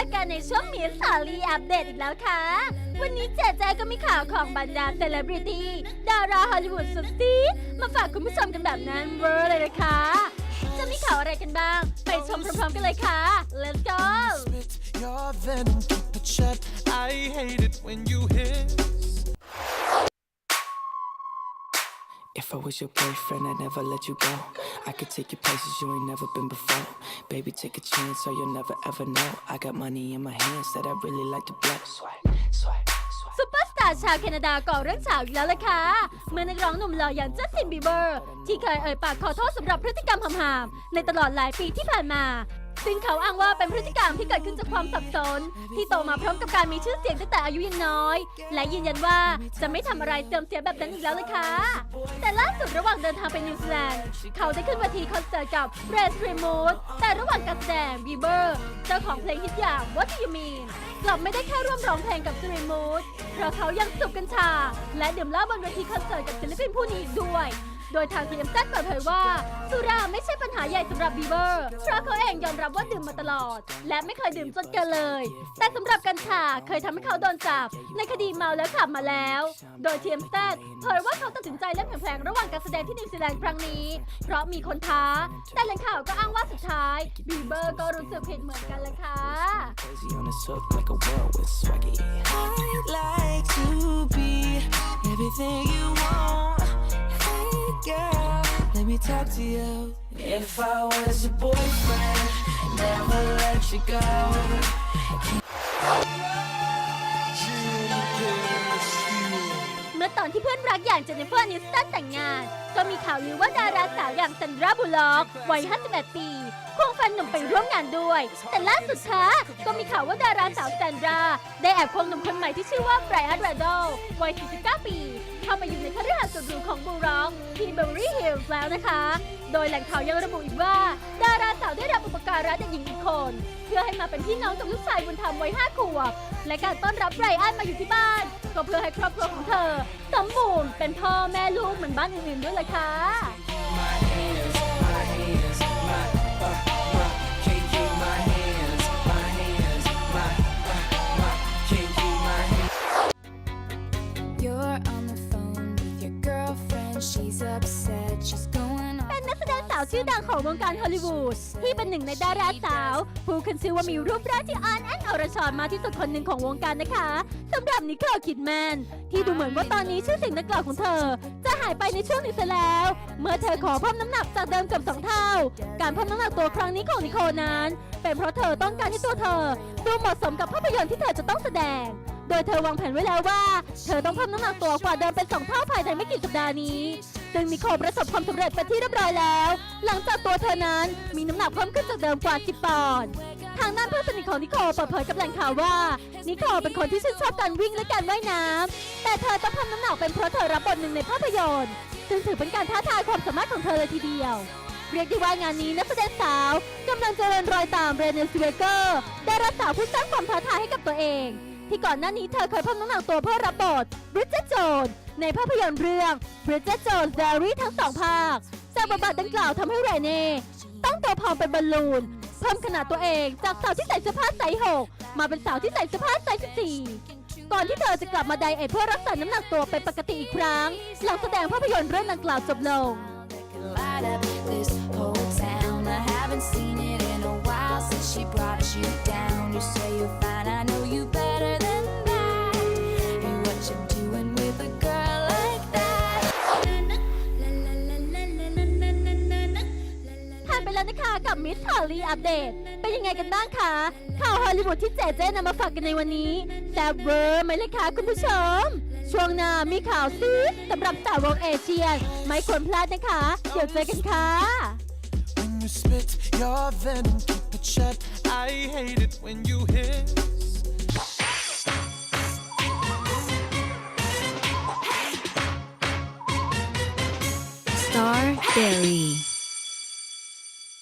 อัปเดตอีกแล้วค่ะ วันนี้เจ๊แจก็มีข่าวของบรรดาเซเลบริตี้ดาราฮอลลีวูดสุดซีดมาฝากคุณผู้ชมกันแบบนั้นเวอร์เลยนะคะ จะมีข่าวอะไรกันบ้าง ไปชมพร้อมๆกันเลยค่ะ let's go Spit your venom, keep it shut. I hate it when you hiss. If I was your boyfriend, I'd never let you go. I could take you places you ain't never been before. Baby, take a chance, so you'll never ever know. I got money in my hands that I really like to blow. Swipe, swipe, swipe. ซุปเปอร์สตาร์ชาวแคนาดาก่อเรื่องเฉาวอีกแล้วล่ะค่ะ เมื่อนักร้องหนุ่มหล่ออย่างจัสตินบีเบอร์ ที่เคยเอ่ยปากขอโทษสำหรับพฤติกรรมหามๆในตลอดหลายปีที่ผ่านมา ซึ่งเขาอ้างว่าเป็นพฤติกรรมที่เกิดขึ้นจากความสับสน ที่โตมาพร้อมกับการมีชื่อเสียงตั้งแต่อายุยังน้อย และยืนยันว่าจะไม่ทำอะไรเสื่อมเสียแบบนั้นอีกแล้วเลยค่ะ แต่ล่าสุด ระหว่างเดินทางไปนิวซีแลนด์ เขาได้ขึ้นเวทีคอนเสิร์ตกับเรสทรีมูดแต่ระหว่างการแสดงบีเบอร์เจ้าของเพลงฮิตอย่าง What Do You Mean กลับไม่ได้แค่ร่วมร้องเพลงกับสรีมูดเพราะเขายังสูบกัญชา และดื่มเหล้าบนเวทีคอนเสิร์ตกับศิลปินผู้นี้อีกด้วย โดยทางทีมแซดเปิดเผยว่า สุราไม่ใช่ปัญหาใหญ่สำหรับบีเบอร์ เพราะเขาเองยอมรับว่าดื่มมาตลอด และไม่เคยดื่มจนเกินเลย แต่สำหรับกัญชาเคยทำให้เขาโดนจับ ในคดีเมาแล้วขับมาแล้ว โดยทีมแซดเผยว่าเขาตัดสินใจเล่นแผลงระหว่างการแสดงที่นิวซีแลนด์ครั้งนี้ เพราะมีคนท้า แต่แหล่งข่าวก็อ้างว่าสุดท้ายบีเบอร์ก็รู้สึกผิดเหมือนกันเลยค่ะ everything you want. Girl, let me talk to you. If I was your boyfriend, never let you go. เมื่อตอนที่เพื่อนรักอย่างเจเนฟเฟอร์นิสตันแต่งงาน ก็มีข่าวลือว่าดาราสาวอย่างซันดราบูล็อกวัย 51 ปีควงแฟนหนุ่มไปร่วมงานด้วย แต่ล่าสุดค่ะก็มีข่าวว่าดาราสาวซันดรา ได้แอบควงหนุ่มคนใหม่ที่ชื่อว่าไบรอันแรดดลวัย 49 ปี เข้ามาอยู่ ดหรูของบูร็อกที่เบอร์รี่ฮิลส์แล้วนะคะ โดยแหล่งข่าวยังระบุอีกว่า ดาราสาวได้รับอุปการะเด็กหญิงอีกคน เพื่อให้มาเป็นพี่น้องกับลูกชายบุญธรรมวัย5ขวบ และการต้อนรับไรอันมาอยู่ที่บ้าน ก็เพื่อให้ครอบครัวของเธอสมบูรณ์เป็นพ่อแม่ลูกเหมือนบ้านอื่นๆด้วยเลยค่ะาวชื่อดังของวงการฮอลลีวูดที่เป็นหนึ่งในดาราสาวผู้ขึ้นชื่อว่ามีรูปร่างที่อ่อนแอนอรชรมาที่สุดคนหนึ่งของวงการนะคะสำหรับนิโคลคิดแมนที่ดูเหมือนว่าตอนนี้ชื่อเสียงนักกล่าวของเธอ จะหายไปในช่วงนี้ซะแล้ว เมื่อเธอขอเพิ่มน้ำหนักจากเดิมเกือบสองเท่า การเพิ่มน้ำหนักตัวครั้งนี้ของนิโคลนั้น เป็นเพราะเธอต้องการให้ตัวเธอ ดูเหมาะสมกับภาพยนตร์ที่เธอจะต้องแสดงโดยเธอวางแผนไว้แล้วว่า เธอต้องเพิ่มน้ำหนักตัวกว่าเดิมเป็นสองเท่าภายในไม่กี่สัปดาห์นี้ ซึ่งนิโคลประสบความสำเร็จไปนที่เรียบร้อยแล้ว หลังจากตัวเธอนั้นมีน้ำหนักเพิ่มขึ้นจากเดิมกว่า 10ปอนด์ทางด้านเพื่อนสนิทของนิโคลเปิดเผยกับแหล่งข่าวว่า นิโคลเป็นคนที่ชื่นชอบการวิ่งและการว่ายน้ำแต่เธอต้องเพิ่มน้ำหนักเป็นเพราะเธอรับบทหนึ่งในภาพยนตร์ซึ่งถือเป็นการท้าทายความสามารถของเธอเลยทีเดียว เรียกได้ว่างานนี้นักแสดงสาวกำลังจะเดินรอยตามเรเนลซิเวเกอร์ไดาราสาวผู้สร้างความท้าทายให้กับตัวเอง ที่ก่อนหน้านี้เธอเคยเพิ่มน้ำหนักตัวเพื่อรับบทบริ d เจโจน ในภาพยนตร์เรื่อง Bridget Jones Diary ทั้งสองภาคจากบทบาทดังกล่าวทำให้เรเน่ต้องตัวพองเป็นบอลลูน เพิ่มขนาดตัวเองจากสาวที่ใส่เสื้อผ้าไซส์6มาเป็นสาวที่ใส่เสื้อผ้าไซส์14 ก่อนที่เธอจะกลับมาไดเอทเพื่อรักษาน้ำหนักตัวเป็นปกติอีกครั้ง หลังแสดงภาพยนตร์เรื่องดังกล่าวจบลง มิสคอลลี่อัปเดต เป็นยังไงกันบ้างคะ ข่าวฮอลลีวูดที่เจ๊เจ๊นำมาฝากกันในวันนี้แซ่บเวอร์ไหมเลยคะคุณผู้ชม ช่วงหน้ามีข่าวซีดสำหรับสาววงเอเชียนไม่ควรพลาดนะคะ เดี๋ยวเจอกันค่ะ When you spit your venom, keep it shut. I hate it when you hiss. Star Berry.